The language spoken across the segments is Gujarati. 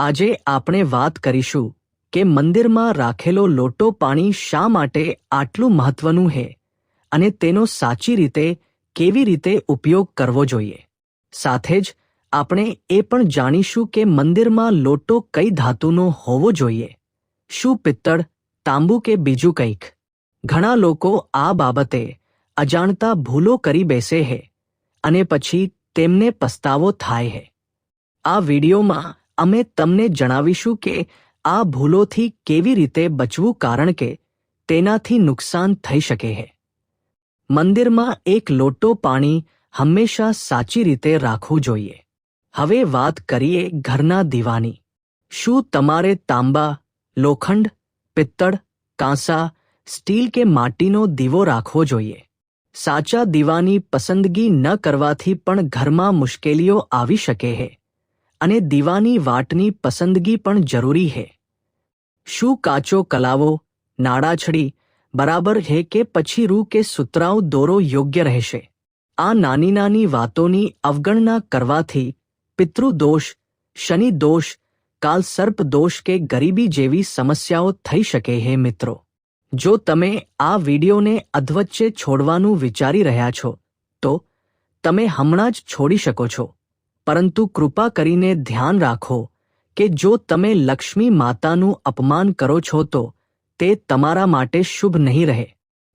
આજે આપણે વાત કરીશું કે મંદિરમાં રાખેલો લોટો પાણી શા માટે આટલું મહત્વનું છે અને તેનો સાચી રીતે કેવી રીતે ઉપયોગ કરવો જોઈએ. સાથે જ આપણે એ પણ જાણીશું કે મંદિરમાં લોટો કઈ ધાતુનો હોવો જોઈએ, શું પિત્તળ, તાંબુ કે બીજું કંઈક. ઘણા લોકો આ બાબતે અજાણતા ભૂલો કરી બેસે છે અને પછી તેમને પસ્તાવો થાય છે. આ વિડીયોમાં અમે તમને જણાવીશું કે આ ભૂલોથી કેવી રીતે બચવું કારણ કે તેનાથી નુકસાન થઈ શકે છે મંદિરમાં એક લોટો પાણી હંમેશા સાચી રીતે રાખવું જોઈએ. હવે વાત કરીએ ઘરના દીવાની. શું તમારે તાંબા, લોખંડ, પિત્તળ, કાંસા, સ્ટીલ કે માટીનો દીવો રાખવો જોઈએ? સાચા દીવાની પસંદગી ન કરવાથી પણ ઘરમાં મુશ્કેલીઓ આવી શકે છે અને દીવાની વાટની પસંદગી પણ જરૂરી છે શું કાચો કલાવો, નાડાછડી, બરાબર છે કે પછી રૂ કે સુતરાઉ દોરો યોગ્ય રહેશે? આ નાની નાની વાતોની અવગણના કરવાથી પિતૃદોષ શનિ દોષ, કાલ સર્પ દોષ કે ગરીબી જેવી સમસ્યાઓ થઈ શકે હે મિત્રો. જો તમે આ વિડીયોને અધવચ્ચે છોડવાનું વિચારી રહ્યા છો, તો તમે હમણાં જ છોડી શકો છો. પરંતુ કૃપા કરીને ધ્યાન રાખો કે જો તમે લક્ષ્મી માતાનું અપમાન કરો છો તો તે તમારા માટે શુભ નહીં રહે.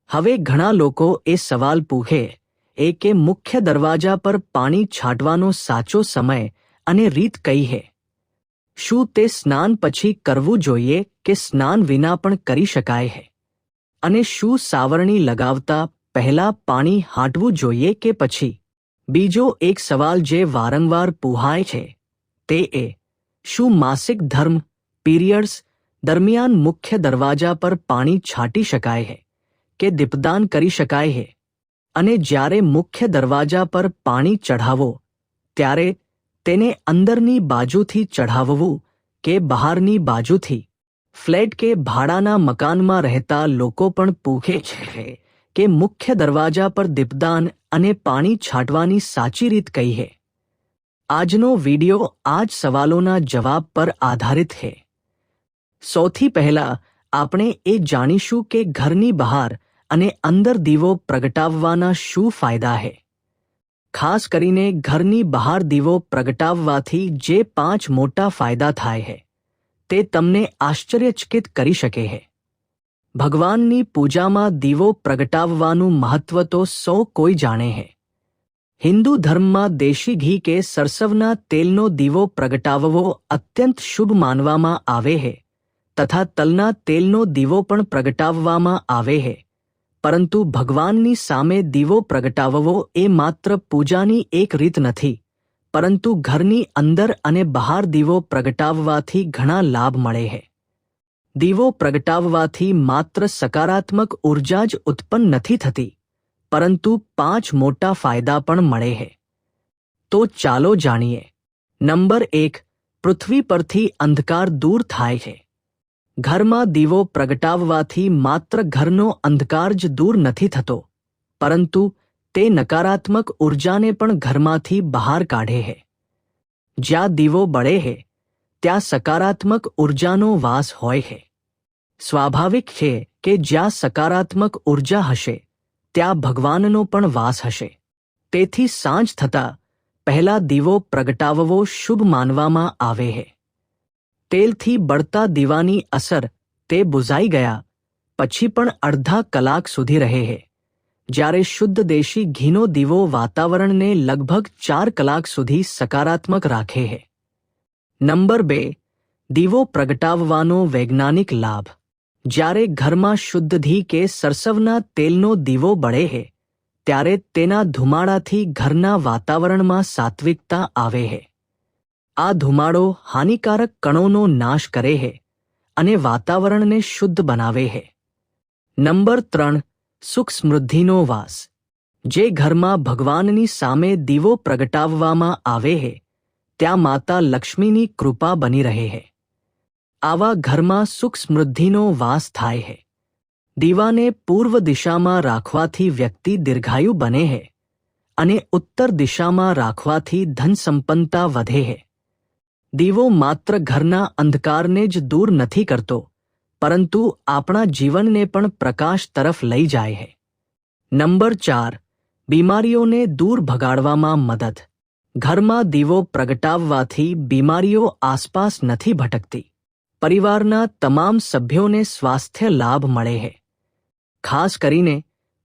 હવે ઘણા લોકો એ સવાલ પૂછે, એ કે મુખ્ય દરવાજા પર પાણી છાંટવાનો સાચો સમય અને રીત કઈ હે? શું તે સ્નાન પછી કરવું જોઈએ કે સ્નાન વિના પણ કરી શકાય હે? અને શું સાવરણી લગાવતા પહેલા પાણી હાંટવું જોઈએ કે પછી? બીજો એક સવાલ જે વારંવાર પૂહાય છે તે એ, શું માસિક ધર્મ પીરિયડ્સ દરમિયાન મુખ્ય દરવાજા પર પાણી છાંટી શકાય છે કે દીપદાન કરી શકાય છે અને જ્યારે મુખ્ય દરવાજા પર પાણી ચઢાવો, ત્યારે તેને અંદરની બાજુથી ચઢાવવું કે બહારની બાજુથી? ફ્લેટ કે ભાડાના મકાનમાં રહેતા લોકો પણ પૂછે છે. કે મુખ્ય દરવાજા પર દીપદાન અને પાણી છાંટવાની સાચી રીત કઈ છે આજનો વિડિયો આ જ સવાલોના જવાબ પર આધારિત છે સૌથી પહેલા આપણે એ જાણીશું કે ઘરની બહાર અને અંદર દીવો પ્રગટાવવાના શું ફાયદા છે ખાસ કરીને ઘરની બહાર દીવો પ્રગટાવવાથી જે પાંચ મોટા ફાયદા થાય છે તે તમને આશ્ચર્યચકિત કરી શકે છે ભગવાનની પૂજામાં દીવો પ્રગટાવવાનું મહત્વ તો સૌ કોઈ જાણે છે હિન્દુ ધર્મમાં દેશી ઘી કે સરસવના તેલનો દીવો પ્રગટાવવો અત્યંત શુભ માનવામાં આવે છે તથા તલના તેલનો દીવો પણ પ્રગટાવવામાં આવે છે પરંતુ ભગવાનની સામે દીવો પ્રગટાવવો એ માત્ર પૂજાની એક રીત નથી, પરંતુ ઘરની અંદર અને બહાર દીવો પ્રગટાવવાથી ઘણા લાભ મળે છે દીવો પ્રગટાવવાથી માત્ર સકારાત્મક ઊર્જા જ ઉત્પન્ન નથી થતી, પરંતુ પાંચ મોટા ફાયદા પણ મળે છે તો ચાલો જાણીએ. નંબર એક, પૃથ્વી પરથી અંધકાર દૂર થાય છે. ઘરમાં દીવો પ્રગટાવવાથી માત્ર ઘરનો અંધકાર જ દૂર નથી થતો, પરંતુ તે નકારાત્મક ઉર્જાને પણ ઘરમાંથી બહાર કાઢે છે જ્યાં દીવો બળે છે ત્યાં સકારાત્મક ઉર્જાનો વાસ હોય છે સ્વાભાવિક છે કે જ્યાં સકારાત્મક ઊર્જા હશે, ત્યાં ભગવાનનો પણ વાસ હશે. તેથી સાંજ થતા પહેલા દીવો પ્રગટાવવો શુભ માનવામાં આવે છે તેલથી બળતા દીવાની અસર તે બુઝાઈ ગયા, પછી પણ અડધા કલાક સુધી રહે છે જ્યારે શુદ્ધ દેશી ઘીનો દીવો વાતાવરણને લગભગ ચાર કલાક સુધી સકારાત્મક રાખે છે નંબર બે, દીવો પ્રગટાવવાનો વૈજ્ઞાનિક લાભ. જ્યારે ઘરમાં શુદ્ધ ઘી કે સરસવના તેલનો દીવો બળે છે ત્યારે તેના ધુમાડાથી ઘરના વાતાવરણમાં સાત્વિકતા આવે છે આ ધુમાડો હાનિકારક કણોનો નાશ કરે છે અને વાતાવરણને શુદ્ધ બનાવે છે નંબર ત્રણ, સુખ સમૃદ્ધિનો વાસ. જે ઘરમાં ભગવાનની સામે દીવો પ્રગટાવવામાં આવે છે ત્યાં માતા લક્ષ્મીની કૃપા બની રહે છે આવા ઘરમાં સુખ સમૃદ્ધિનો વાસ થાય છે દીવાને પૂર્વ દિશામાં રાખવાથી વ્યક્તિ દીર્ઘાયુ બને છે અને ઉત્તર દિશામાં રાખવાથી ધન સંપન્નતા વધે છે દીવો માત્ર ઘરના અંધકારને જ દૂર નથી કરતો, પરંતુ આપણા જીવનને પણ પ્રકાશ તરફ લઈ જાય છે નંબર ચાર, બીમારીઓને દૂર ભગાડવામાં મદદ. ઘરમાં દીવો પ્રગટાવવાથી બીમારીઓ આસપાસ નથી ભટકતી. પરિવારના તમામ સભ્યોને સ્વાસ્થ્ય લાભ મળે છે ખાસ કરીને,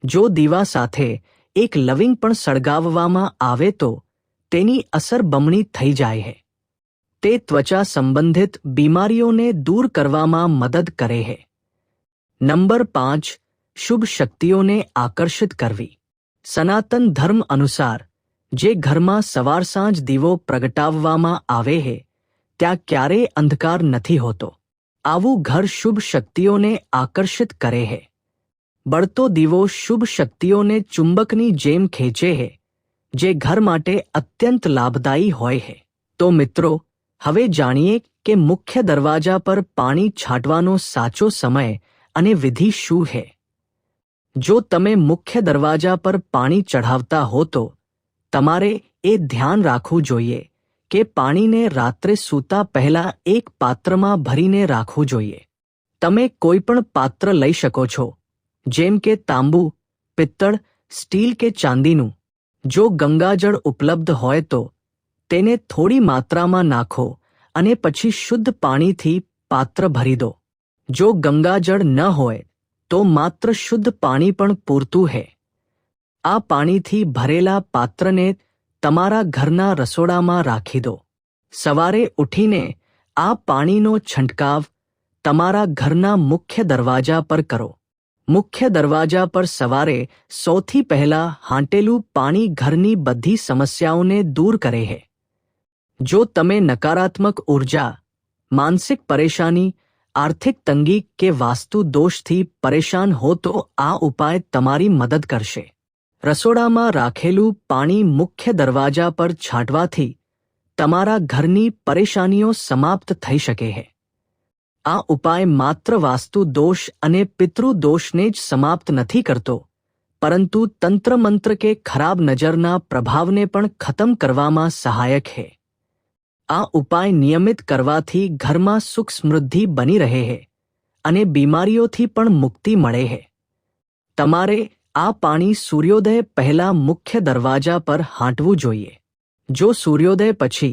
જો દીવા સાથે એક લવિંગ પણ સળગાવવામાં આવે તો તેની અસર બમણી થઈ જાય છે તે ત્વચા સંબંધિત બીમારીઓને દૂર કરવામાં મદદ કરે છે નંબર પાંચ, શુભ શક્તિઓને આકર્ષિત કરવી. સનાતન ધર્મ અનુસાર જે ઘરમાં સવાર સાંજ દીવો પ્રગટાવવામાં આવે છે ત્યાં ક્યારેય અંધકાર નથી હોતો. આવું ઘર શુભ શક્તિઓને આકર્ષિત કરે છે બળતો દીવો શુભ શક્તિઓને ચુંબકની જેમ ખેંચે છે જે ઘર માટે અત્યંત લાભદાયી હોય છે તો મિત્રો, હવે જાણીએ કે મુખ્ય દરવાજા પર પાણી છાંટવાનો સાચો સમય અને વિધિ શું છે જો તમે મુખ્ય દરવાજા પર પાણી ચઢાવતા હો તો તમારે એ ધ્યાન રાખવું જોઈએ કે પાણીને રાત્રે સૂતા પહેલા એક પાત્રમાં ભરીને રાખવું જોઈએ. તમે કોઈ પણ પાત્ર લઈ શકો છો, જેમ કે તાંબુ, પિત્તળ, સ્ટીલ કે ચાંદીનું. જો ગંગાજળ ઉપલબ્ધ હોય તો તેને થોડી માત્રામાં નાખો અને પછી શુદ્ધ પાણીથી પાત્ર ભરી દો. જો ગંગાજળ ન હોય તો માત્ર શુદ્ધ પાણી પણ પૂરતું હે. આ પાણીથી ભરેલા પાત્રને તમારા ઘરના રસોડામાં રાખી દો. સવારે ઉઠીને આ પાણીનો છંટકાવ તમારા ઘરના મુખ્ય દરવાજા પર કરો. મુખ્ય દરવાજા પર સવારે સૌથી પહેલા હાંટેલું પાણી ઘરની બધી સમસ્યાઓને દૂર કરે છે જો તમે નકારાત્મક ઊર્જા, માનસિક પરેશાની, આર્થિક તંગી કે વાસ્તુ દોષથી પરેશાન હો તો આ ઉપાય તમારી મદદ કરશે. રસોડામાં રાખેલું પાણી મુખ્ય દરવાજા પર છાંટવાથી તમારા ઘરની પરેશાનીઓ સમાપ્ત થઈ શકે છે આ ઉપાય માત્ર વાસ્તુ દોષ અને પિતૃદોષને જ સમાપ્ત નથી કરતો, પરંતુ તંત્રમંત્ર કે ખરાબ નજરના પ્રભાવને પણ ખતમ કરવામાં સહાયક છે આ ઉપાય નિયમિત કરવાથી ઘરમાં સુખ સમૃદ્ધિ બની રહે છે અને બીમારીઓથી પણ મુક્તિ મળે છે તમારે આ પાણી સૂર્યોદય પહેલા મુખ્ય દરવાજા પર હાંટવું જોઈએ. જો સૂર્યોદય પછી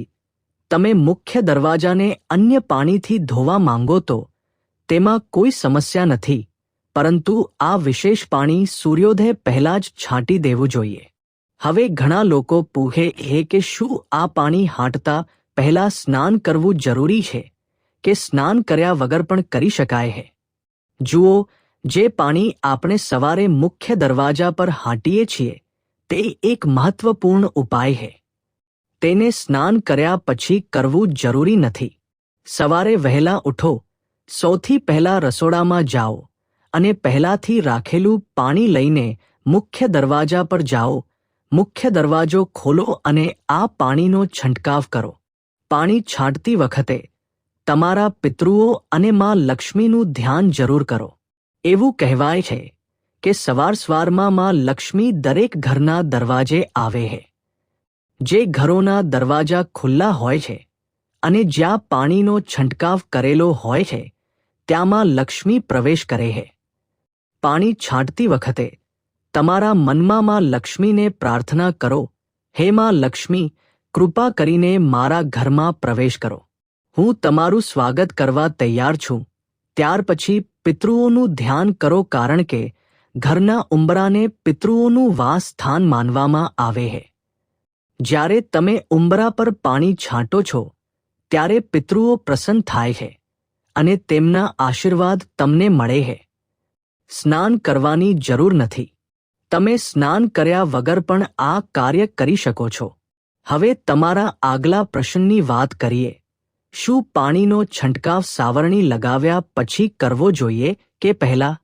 તમે મુખ્ય દરવાજાને અન્ય પાણીથી ધોવા માંગો તો તેમાં કોઈ સમસ્યા નથી, પરંતુ આ વિશેષ પાણી સૂર્યોદય પહેલા જ છાંટી દેવું જોઈએ. હવે ઘણા લોકો પૂહે એ કે શું આ પાણી હાંટતા પહેલા સ્નાન કરવું જરૂરી છે કે સ્નાન કર્યા વગર પણ કરી શકાય છે? જુઓ જે પાણી આપણે સવારે મુખ્ય દરવાજા પર હાંટીએ છીએ, તે એક મહત્વપૂર્ણ ઉપાય છે. તેને સ્નાન કર્યા પછી કરવું જરૂરી નથી. સવારે વહેલા ઉઠો, સૌથી પહેલા રસોડામાં જાઓ અને પહેલાથી રાખેલું પાણી લઈને મુખ્ય દરવાજા પર જાઓ. મુખ્ય દરવાજો ખોલો અને આ પાણીનો છંટકાવ કરો. પાણી છાંટતી વખતે તમારા પિતૃઓ અને માં લક્ષ્મીનું ધ્યાન જરૂર કરો. એવું કહેવાય છે કે સવાર સવારમાં માં લક્ષ્મી દરેક ઘરના દરવાજે આવે છે જે ઘરોના દરવાજા ખુલ્લા હોય છે અને જ્યાં પાણીનો છંટકાવ કરેલો હોય છે, ત્યાંમાં લક્ષ્મી પ્રવેશ કરે છે પાણી છાંટતી વખતે તમારા મનમાં માં લક્ષ્મીને પ્રાર્થના કરો, હે માં લક્ષ્મી, કૃપા કરીને મારા ઘરમાં પ્રવેશ કરો. હું તમારું સ્વાગત કરવા તૈયાર છું. ત્યાર પછી પિતૃઓનું ધ્યાન કરો કારણ કે ઘરના ઉંબરાને પિતૃઓનું વાસ સ્થાન માનવામાં આવે છે જ્યારે તમે ઉંબરા પર પાણી છાંટો છો, ત્યારે પિતૃઓ પ્રસન્ન થાય છે અને તેમના આશીર્વાદ તમને મળે છે સ્નાન કરવાની જરૂર નથી. તમે સ્નાન કર્યા વગર પણ આ કાર્ય કરી શકો છો. હવે તમારા આગલા પ્રશ્નની વાત કરીએ. શું પાણીનો છંટકાવ સાવરણી લગાવ્યા પછી કરવો જોઈએ કે પહેલા?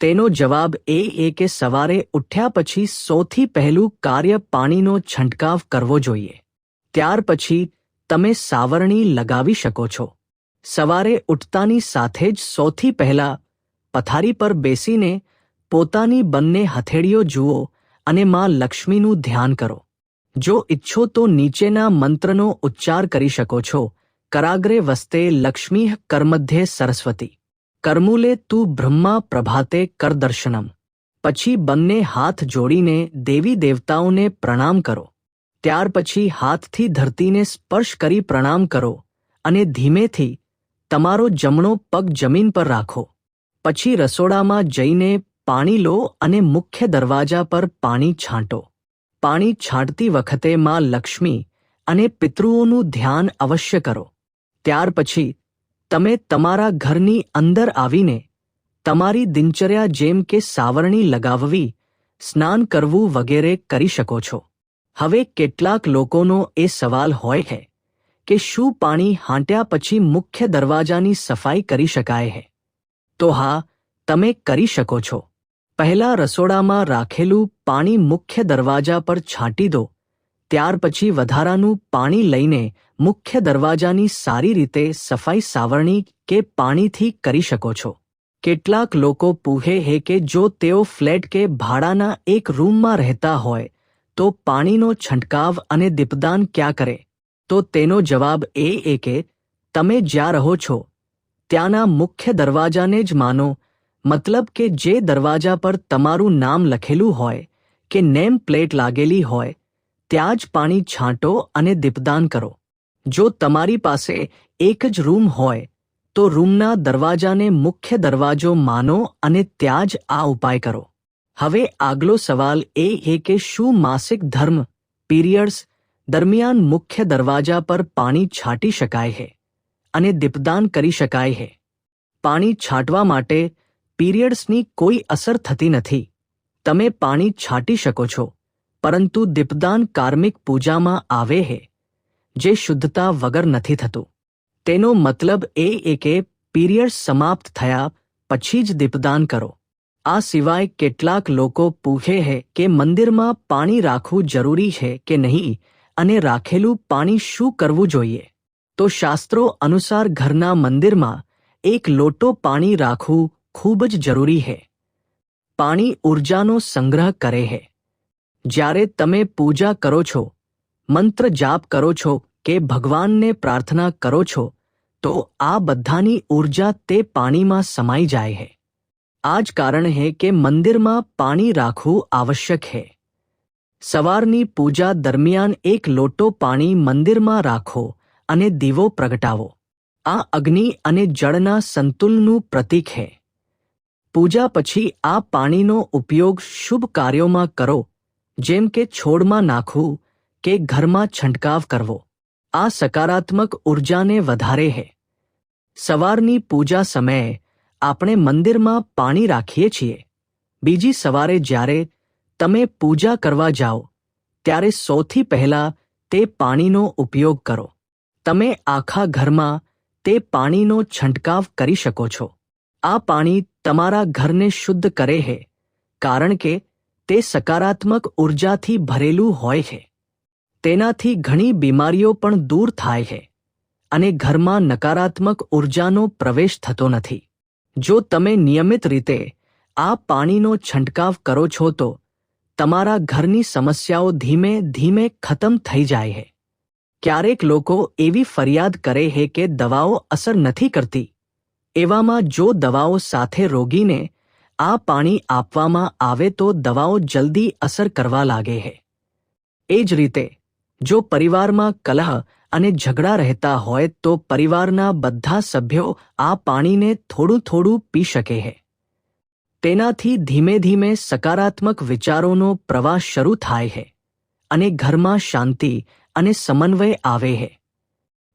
તેનો જવાબ એ એ કે સવારે ઉઠ્યા પછી સૌથી પહેલું કાર્ય પાણીનો છંટકાવ કરવો જોઈએ. ત્યાર પછી તમે સાવરણી લગાવી શકો છો. સવારે ઉઠતાની સાથે જ સૌથી પહેલા પથારી પર બેસીને પોતાની બંને હથેળીઓ જુઓ અને માં લક્ષ્મીનું ધ્યાન કરો. જો ઈચ્છો તો નીચેના મંત્રનો ઉચ્ચાર કરી શકો છો. કરાગ્રે વસ્તે લક્ષ્મી કર્મધ્યે સરસ્વતી. કરમૂલે તું બ્રહ્મા પ્રભાતે કરદર્શનમ પછી બંને હાથ જોડીને દેવી દેવતાઓને પ્રણામ કરો. ત્યાર પછી હાથથી ધરતીને સ્પર્શ કરી પ્રણામ કરો અને ધીમેથી તમારો જમણો પગ જમીન પર રાખો. પછી રસોડામાં જઈને પાણી લો અને મુખ્ય દરવાજા પર પાણી છાંટો. પાણી છાંટતી વખતે માં લક્ષ્મી અને પિતૃઓનું ધ્યાન અવશ્ય કરો. ત્યાર પછી તમે તમારા ઘરની અંદર આવીને તમારી દિનચર્યા જેમ કે સાવરણી લગાવવી, સ્નાન કરવું વગેરે કરી શકો છો. હવે કેટલાક લોકોનો એ સવાલ હોય છે કે શું પાણી હાંટ્યા પછી મુખ્ય દરવાજાની સફાઈ કરી શકાય છે તો હા, તમે કરી શકો છો. પહેલા રસોડામાં રાખેલું પાણી મુખ્ય દરવાજા પર છાંટી દો. ત્યાર પછી વધારાનું પાણી લઈને મુખ્ય દરવાજાની સારી રીતે સફાઈ સાવરણી કે પાણીથી કરી શકો છો. કેટલાક લોકો પૂહે હે કે જો તેઓ ફ્લેટ કે ભાડાના એક રૂમમાં રહેતા હોય, તો પાણીનો છંટકાવ અને દીપદાન ક્યાં કરે? તો તેનો જવાબ એ એ કે, તમે જ્યાં રહો છો, ત્યાંના મુખ્ય દરવાજાને જ માનો, મતલબ કે જે દરવાજા પર તમારું નામ લખેલું હોય કે નેમ પ્લેટ લાગેલી હોય, ત્યાં જ પાણી છાંટો અને દીપદાન કરો. જો તમારી પાસે એક જ રૂમ હોય, તો રૂમના દરવાજાને મુખ્ય દરવાજો માનો અને ત્યાં જ આ ઉપાય કરો. હવે આગલો સવાલ એ છે કે શું માસિક ધર્મ પીરિયડ્સ દરમિયાન મુખ્ય દરવાજા પર પાણી છાંટી શકાય છે અને દીપદાન કરી શકાય છે પાણી છાંટવા માટે પીરિયડ્સની કોઈ અસર થતી નથી. તમે પાણી છાંટી શકો છો, પરંતુ દીપદાન કાર્મિક પૂજામાં આવે છે જે શુદ્ધતા વગર નથી થતું. તેનો મતલબ એ એ કે પીરિયડ સમાપ્ત થયા પછી જ દીપદાન કરો. આ સિવાય કેટલાક લોકો પૂછે છે કે મંદિરમાં પાણી રાખવું જરૂરી છે કે નહીં અને રાખેલું પાણી શું કરવું જોઈએ. તો શાસ્ત્રો અનુસાર ઘરના મંદિરમાં એક લોટો પાણી રાખવું ખૂબ જ જરૂરી છે પાણી ઉર્જાનો સંગ્રહ કરે છે જ્યારે તમે પૂજા કરો છો, મંત્ર જાપ કરો છો કે ભગવાનને પ્રાર્થના કરો છો, તો આ બધાની ઊર્જા તે પાણીમાં સમાઈ જાય છે આ જ કારણ છે કે મંદિરમાં પાણી રાખવું આવશ્યક છે સવારની પૂજા દરમિયાન એક લોટો પાણી મંદિરમાં રાખો અને દીવો પ્રગટાવો. આ અગ્નિ અને જળના સંતુલનનું પ્રતીક છે પૂજા પછી આ પાણીનો ઉપયોગ શુભ કાર્યોમાં કરો, જેમ કે છોડમાં નાખવું કે ઘરમાં છંટકાવ કરવો. આ સકારાત્મક ઉર્જાને વધારે છે સવારની પૂજા સમયે આપણે મંદિરમાં પાણી રાખીએ છીએ. બીજી સવારે જ્યારે તમે પૂજા કરવા જાઓ, ત્યારે સૌથી પહેલા તે પાણીનો ઉપયોગ કરો. તમે આખા ઘરમાં તે પાણીનો છંટકાવ કરી શકો છો. આ પાણી તમારા ઘરને શુદ્ધ કરે છે કારણ કે તે સકારાત્મક ઉર્જાથી ભરેલું હોય છે તેનાથી ઘણી બીમારીઓ પણ દૂર થાય છે અને ઘરમાં નકારાત્મક ઉર્જાનો પ્રવેશ થતો નથી. જો તમે નિયમિત રીતે આ પાણીનો છંટકાવ કરો છો તો તમારા ઘરની સમસ્યાઓ ધીમે ધીમે ખતમ થઈ જાય છે. ક્યારેક લોકો એવી ફરિયાદ કરે છે કે દવાઓ અસર નથી કરતી. એવામાં જો દવાઓ સાથે રોગીને આ પાણી આપવામાં આવે તો દવાઓ જલ્દી અસર કરવા લાગે છે. એ જ રીતે જો પરિવારમાં કલહ અને ઝઘડા રહેતા હોય તો પરિવારના બધા સભ્યો આ પાણીને થોડું થોડું પી શકે છે તેનાથી ધીમે ધીમે સકારાત્મક વિચારોનો પ્રવાહ શરૂ થાય છે અને ઘરમાં શાંતિ અને સમન્વય આવે છે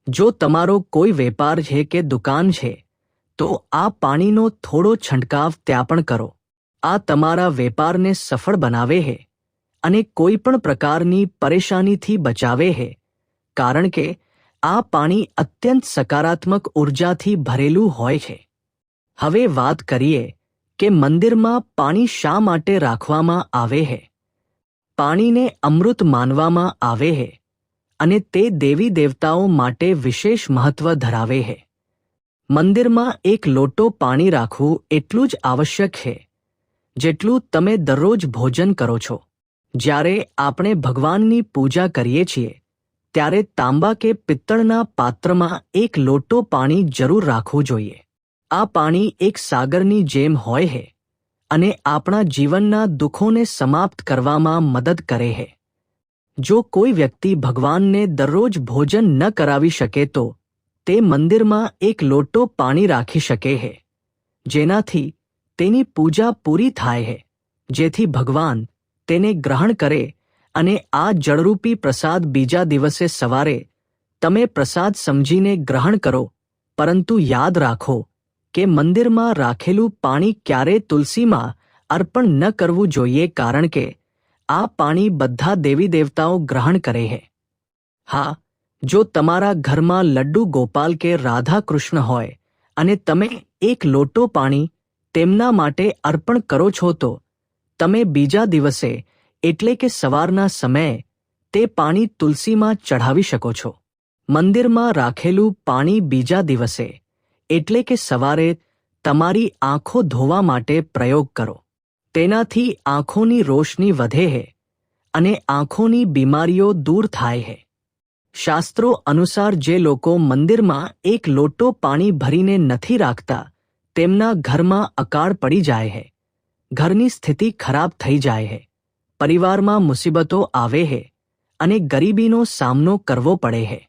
જો તમારો કોઈ વેપાર છે કે દુકાન છે, તો આ પાણીનો થોડો છંટકાવ ત્યાં પણ કરો. આ તમારા વેપારને સફળ બનાવે છે અને કોઈ પણ પ્રકારની પરેશાનીથી બચાવે છે કારણ કે આ પાણી અત્યંત સકારાત્મક ઉર્જાથી ભરેલું હોય છે. હવે વાત કરીએ કે મંદિરમાં પાણી શા માટે રાખવામાં આવે છે પાણીને અમૃત માનવામાં આવે છે અને તે દેવી દેવતાઓ માટે વિશેષ મહત્વ ધરાવે છે મંદિરમાં એક લોટો પાણી રાખવું એટલું જ આવશ્યક છે જેટલું તમે દરરોજ ભોજન કરો છો. જ્યારે આપણે ભગવાનની પૂજા કરીએ છીએ, ત્યારે તાંબા કે પિત્તળના પાત્રમાં એક લોટો પાણી જરૂર રાખવું જોઈએ. આ પાણી એક સાગરની જેમ હોય છે અને આપણા જીવનના દુઃખોને સમાપ્ત કરવામાં મદદ કરે છે જો કોઈ વ્યક્તિ ભગવાનને દરરોજ ભોજન ન કરાવી શકે તો તે મંદિરમાં એક લોટો પાણી રાખી શકે છે જેનાથી તેની પૂજા પૂરી થાય છે જેથી ભગવાન તેને ગ્રહણ કરે અને આ જળરૂપી પ્રસાદ બીજા દિવસે સવારે તમે પ્રસાદ સમજીને ગ્રહણ કરો, પરંતુ યાદ રાખો કે મંદિરમાં રાખેલું પાણી ક્યારે તુલસીમાં અર્પણ ન કરવું જોઈએ કારણ કે આ પાણી બધા દેવી દેવતાઓ ગ્રહણ કરે છે હા, જો તમારા ઘરમાં લડ્ડુ ગોપાલ કે રાધા કૃષ્ણ હોય અને તમે એક લોટો પાણી તેમના માટે અર્પણ કરો છો તો તમે બીજા દિવસે, એટલે કે સવારના સમયે, તે પાણી તુલસીમાં ચઢાવી શકો છો. મંદિરમાં રાખેલું પાણી બીજા દિવસે, એટલે કે સવારે, તમારી આંખો ધોવા માટે પ્રયોગ કરો. તેનાથી આંખોની રોશની વધે છે અને આંખોની બીમારીઓ દૂર થાય છે શાસ્ત્રો અનુસાર જે લોકો મંદિરમાં એક લોટો પાણી ભરીને નથી રાખતા, તેમના ઘરમાં અકાળ પડી જાય છે ઘરની સ્થિતિ ખરાબ થઈ જાય છે પરિવારમાં મુસીબતો આવે છે અને ગરીબીનો સામનો કરવો પડે છે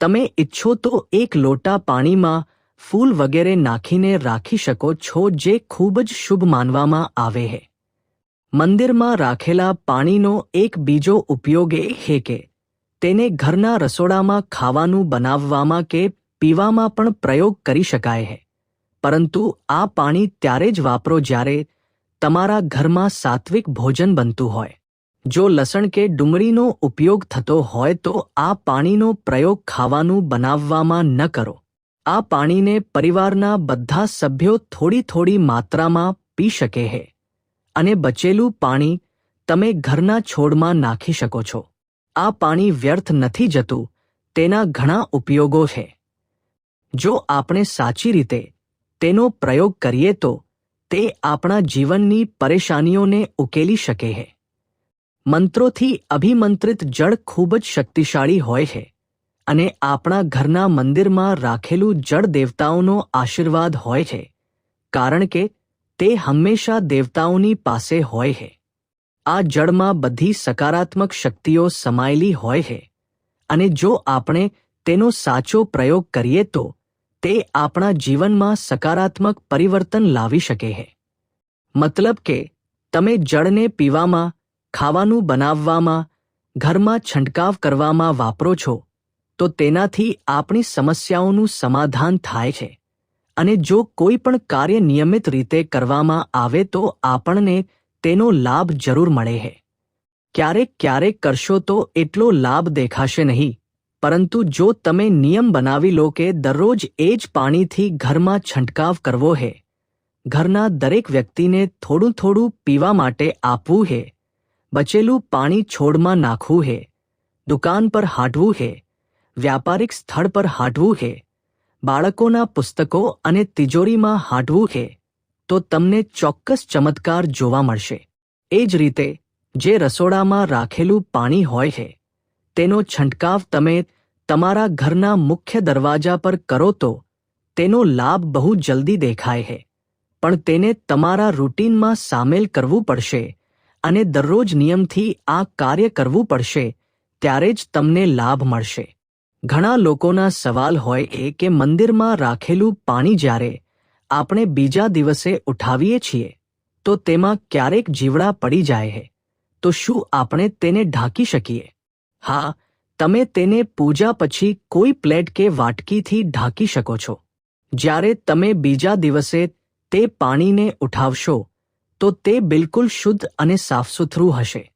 તમે ઈચ્છો તો એક લોટા પાણીમાં ફૂલ વગેરે નાખીને રાખી શકો છો જે ખૂબ જ શુભ માનવામાં આવે છે મંદિરમાં રાખેલા પાણીનો એક બીજો ઉપયોગ એ છે કે તેને ઘરના રસોડામાં ખાવાનું બનાવવામાં કે પીવામાં પણ પ્રયોગ કરી શકાય છે પરંતુ આ પાણી ત્યારે જ વાપરો જ્યારે તમારા ઘરમાં સાત્વિક ભોજન બનતું હોય. જો લસણ કે ડુંગળીનો ઉપયોગ થતો હોય તો આ પાણીનો પ્રયોગ ખાવાનું બનાવવામાં ન કરો. આ પાણીને પરિવારના બધા સભ્યો થોડી થોડી માત્રામાં પી શકે છે અને બચેલું પાણી તમે ઘરના છોડમાં નાખી શકો છો. આ પાણી વ્યર્થ નથી જતું, તેના ઘણા ઉપયોગો છે. જો આપણે સાચી રીતે તેનો પ્રયોગ કરીએ તો તે આપણા જીવનની પરેશાનીઓને ઉકેલી શકે છે મંત્રોથી અભિમંત્રિત જળ ખૂબ જ શક્તિશાળી હોય છે અને આપણા ઘરના મંદિરમાં રાખેલું જળ દેવતાઓનો આશીર્વાદ હોય છે, કારણ કે તે હંમેશા દેવતાઓની પાસે હોય છે. આ જળમાં બધી સકારાત્મક શક્તિઓ સમાયેલી હોય છે અને જો આપણે તેનો સાચો પ્રયોગ કરીએ તો તે આપણા જીવનમાં સકારાત્મક પરિવર્તન લાવી શકે છે મતલબ કે, તમે જળને પીવામાં, ખાવાનું બનાવવામાં, ઘરમાં છંટકાવ કરવામાં વાપરો છો, તો તેનાથી આપણી સમસ્યાઓનું સમાધાન થાય છે. અને જો કોઈ પણ કાર્ય નિયમિત રીતે કરવામાં આવે તો આપણને તેનો લાભ જરૂર મળે છે ક્યારેક ક્યારેક કરશો તો એટલો લાભ દેખાશે નહીં. પરંતુ જો તમે નિયમ બનાવી લો કે દરરોજ એ જ પાણીથી ઘરમાં છંટકાવ કરવો હે, ઘરના દરેક વ્યક્તિને થોડું થોડું પીવા માટે આપવું હે, બચેલું પાણી છોડમાં નાખવું હે, દુકાન પર હાટવું હે, વ્યાપારિક સ્થળ પર હાટવું હે, બાળકોના પુસ્તકો અને તિજોરીમાં હાટવું હે, તો તમને ચોક્કસ ચમત્કાર જોવા મળશે. એ જ રીતે, જે રસોડામાં રાખેલું પાણી હોય છે તેનો છંટકાવ તમે તમારા ઘરના મુખ્ય દરવાજા પર કરો તો તેનો લાભ બહુ જલ્દી દેખાય છે પણ તેને તમારા રૂટીનમાં સામેલ કરવું પડશે અને દરરોજ નિયમથી આ કાર્ય કરવું પડશે, ત્યારે જ તમને લાભ મળશે. ઘણા લોકોના સવાલ હોય એ કે મંદિરમાં રાખેલું પાણી જ્યારે આપણે બીજા દિવસે ઉઠાવીએ છીએ, તો તેમાં ક્યારેક જીવડા પડી જાય છે તો શું આપણે તેને ઢાંકી શકીએ? હા, તમે તેને પૂજા પછી કોઈ પ્લેટ કે વાટકીથી ઢાંકી શકો છો. જ્યારે તમે બીજા દિવસે તે પાણીને ઉઠાવશો, તો તે બિલકુલ શુદ્ધ અને સાફસુથરું હશે.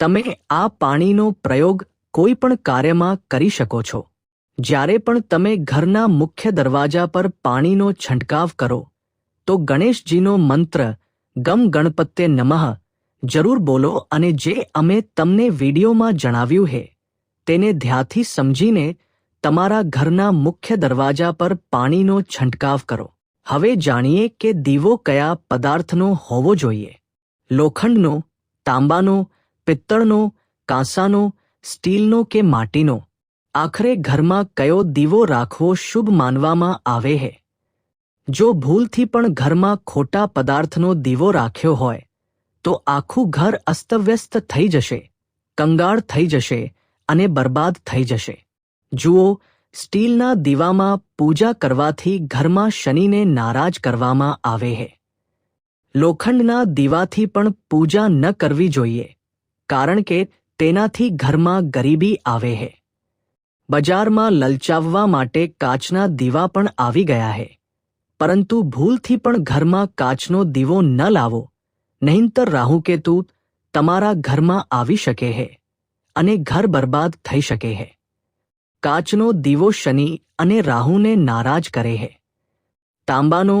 તમે આ પાણીનો પ્રયોગ કોઈ પણ કાર્યમાં કરી શકો છો. જ્યારે પણ તમે ઘરના મુખ્ય દરવાજા પર પાણીનો છંટકાવ કરો, તો ગણેશજીનો મંત્ર ગમ ગણપત્ય નમઃ જરૂર બોલો અને જે અમે તમને વિડીયોમાં જણાવ્યું છે તેને ધ્યાથી સમજીને તમારા ઘરના મુખ્ય દરવાજા પર પાણીનો છંટકાવ કરો. હવે જાણીએ કે દીવો કયા પદાર્થનો હોવો જોઈએ. લોખંડનો, તાંબાનો, પિત્તળનો, કાંસાનો, સ્ટીલનો કે માટીનો. આખરે ઘરમાં કયો દીવો રાખવો શુભ માનવામાં આવે છે જો ભૂલથી પણ ઘરમાં ખોટા પદાર્થનો દીવો રાખ્યો હોય તો આખું ઘર અસ્તવ્યસ્ત થઈ જશે, કંગાળ થઈ જશે અને બરબાદ થઈ જશે. જુઓ, સ્ટીલના દીવામાં પૂજા કરવાથી ઘરમાં શનિને નારાજ કરવામાં આવે છે લોખંડના દીવાથી પણ પૂજા ન કરવી જોઈએ, કારણ કે તેનાથી ઘરમાં ગરીબી આવે છે બજારમાં લલચાવવા માટે કાચના દીવા પણ આવી ગયા છે પરંતુ ભૂલથી પણ ઘરમાં કાચનો દીવો ન લાવો. નહીંતર રાહુકેતુ તમારા ઘરમાં આવી શકે છે અને ઘર બરબાદ થઈ શકે છે કાચનો દીવો શનિ અને રાહુને નારાજ કરે છે તાંબાનો,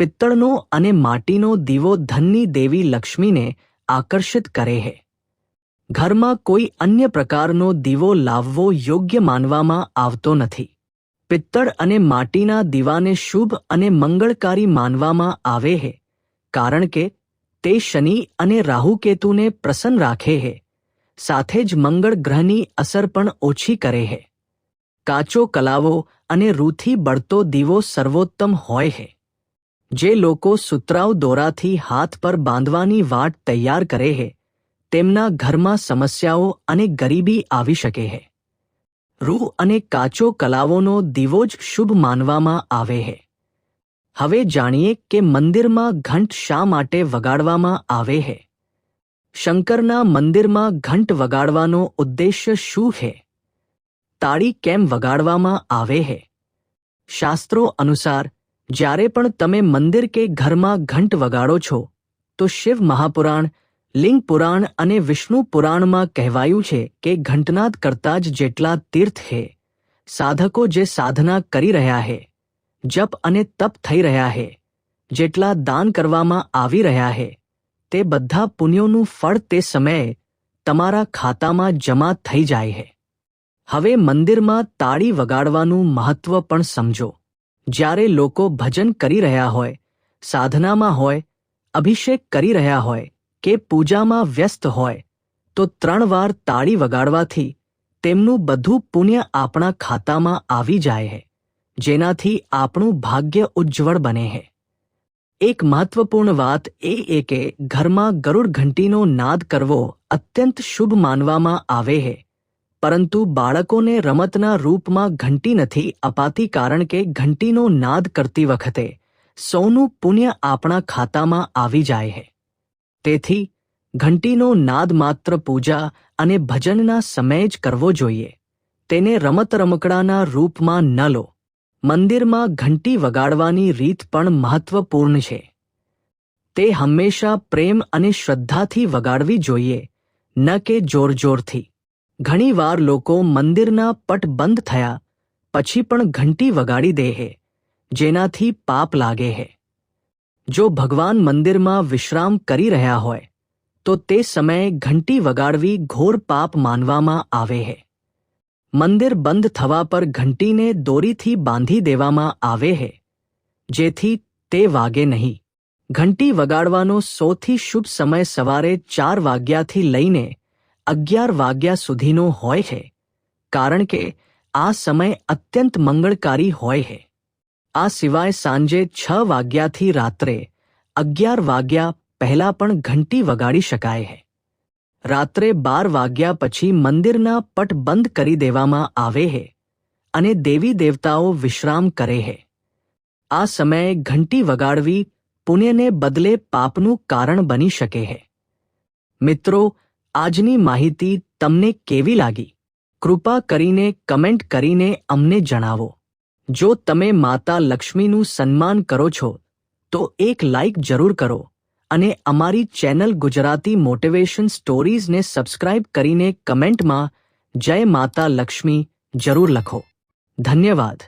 પિત્તળનો અને માટીનો દીવો ધનની દેવી લક્ષ્મીને આકર્ષિત કરે છે ઘરમાં કોઈ અન્ય પ્રકારનો દીવો લાવવો યોગ્ય માનવામાં આવતો નથી. પિત્તળ અને માટીના દીવાને શુભ અને મંગળકારી માનવામાં આવે છે કારણ કે તે શનિ અને રાહુકેતુને પ્રસન્ન રાખે છે સાથે જ મંગળ ગ્રહની અસર પણ ઓછી કરે છે કાચો કલાવો અને રૂથી બળતો દીવો સર્વોત્તમ હોય છે જે લોકો સુતરાઉ દોરાથી હાથ પર બાંધવાની વાટ તૈયાર કરે છે તેમના ઘરમાં સમસ્યાઓ અને ગરીબી આવી શકે છે રૂ અને કાચો કલાવોનો દીવો જ શુભ માનવામાં આવે છે હવે જાણીએ કે મંદિરમાં ઘંટ શા માટે વગાડવામાં આવે છે શંકરના મંદિરમાં ઘંટ વગાડવાનો ઉદ્દેશ્ય શું છે તાળી કેમ વગાડવામાં આવે છે શાસ્ત્રો અનુસાર, જ્યારે પણ તમે મંદિર કે ઘરમાં ઘંટ વગાડો છો, તો શિવ મહાપુરાણ, લિંગ પુરાણ અને વિષ્ણુ પુરાણમાં કહેવાયું છે કે ઘંટનાદ કરતા જ જેટલા તીર્થ છે સાધકો જે સાધના કરી રહ્યા છે જપ અને તપ થઈ રહ્યા છે જેટલા દાન કરવામાં આવી રહ્યા છે તે બધા પુણ્યોનું ફળ તે સમયે તમારા ખાતામાં જમા થઈ જાય છે હવે મંદિરમાં તાળી વગાડવાનું મહત્વ પણ સમજો. જ્યારે લોકો ભજન કરી રહ્યા હોય, સાધનામાં હોય, અભિષેક કરી રહ્યા હોય કે પૂજામાં વ્યસ્ત હોય, તો ત્રણ વાર તાળી વગાડવાથી તેમનું બધું પુણ્ય આપણા ખાતામાં આવી જાય છે જેનાથી આપણું ભાગ્ય ઉજ્જવળ બને છે એક મહત્વપૂર્ણ વાત એ એ કે ઘરમાં ગરુડ ઘંટીનો નાદ કરવો અત્યંત શુભ માનવામાં આવે છે પરંતુ બાળકોને રમતના રૂપમાં ઘંટી નથી અપાતી કારણ કે ઘંટીનો નાદ કરતી વખતે સૌનું પુણ્ય આપણા ખાતામાં આવી જાય છે તેથી ઘંટીનો નાદ માત્ર પૂજા અને ભજનના સમયે જ કરવો જોઈએ. તેને રમત રમકડાના રૂપમાં ન લો. મંદિરમાં ઘંટી વગાડવાની રીત પણ મહત્વપૂર્ણ છે. તે હંમેશા પ્રેમ અને શ્રદ્ધાથી વગાડવી જોઈએ, ન કે જોરજોરથી. ઘણીવાર લોકો મંદિરના પટ બંધ થયા, પછી પણ ઘંટી વગાડી દે હે, જેનાથી પાપ લાગે હે. જો ભગવાન મંદિરમાં વિશ્રામ કરી રહ્યા હોય, તો તે સમયે ઘંટી વગાડવી ઘોર પાપ માનવામાં આવે છે મંદિર બંધ થવા પર ઘંટીને દોરીથી બાંધી દેવામાં આવે છે જેથી તે વાગે નહીં. ઘંટી વગાડવાનો સૌથી શુભ સમય સવારે ચાર વાગ્યાથી લઈને અગિયાર વાગ્યા સુધીનો હોય છે કારણ કે આ સમય અત્યંત મંગળકારી હોય છે આ સિવાય સાંજે છ વાગ્યાથી રાત્રે અગિયાર વાગ્યા પહેલા પણ ઘંટી વગાડી શકાય છે રાત્રે બાર વાગ્યા પછી મંદિરના પટ બંધ કરી દેવામાં આવે છે અને દેવી દેવતાઓ વિશ્રામ કરે છે આ સમયે ઘંટી વગાડવી પુણ્યને બદલે પાપનું કારણ બની શકે છે મિત્રો, આજની માહિતી તમને કેવી લાગી? કૃપા કરીને કમેન્ટ કરીને અમને જણાવો. જો તમે માતા લક્ષ્મીનું સન્માન કરો છો, તો એક લાઇક જરૂર કરો. અને અમારી ચેનલ ગુજરાતી મોટિવેશન સ્ટોરીઝને સબસ્ક્રાઇબ કરીને કમેન્ટમાં જય માતા લક્ષ્મી જરૂર લખો. ધન્યવાદ.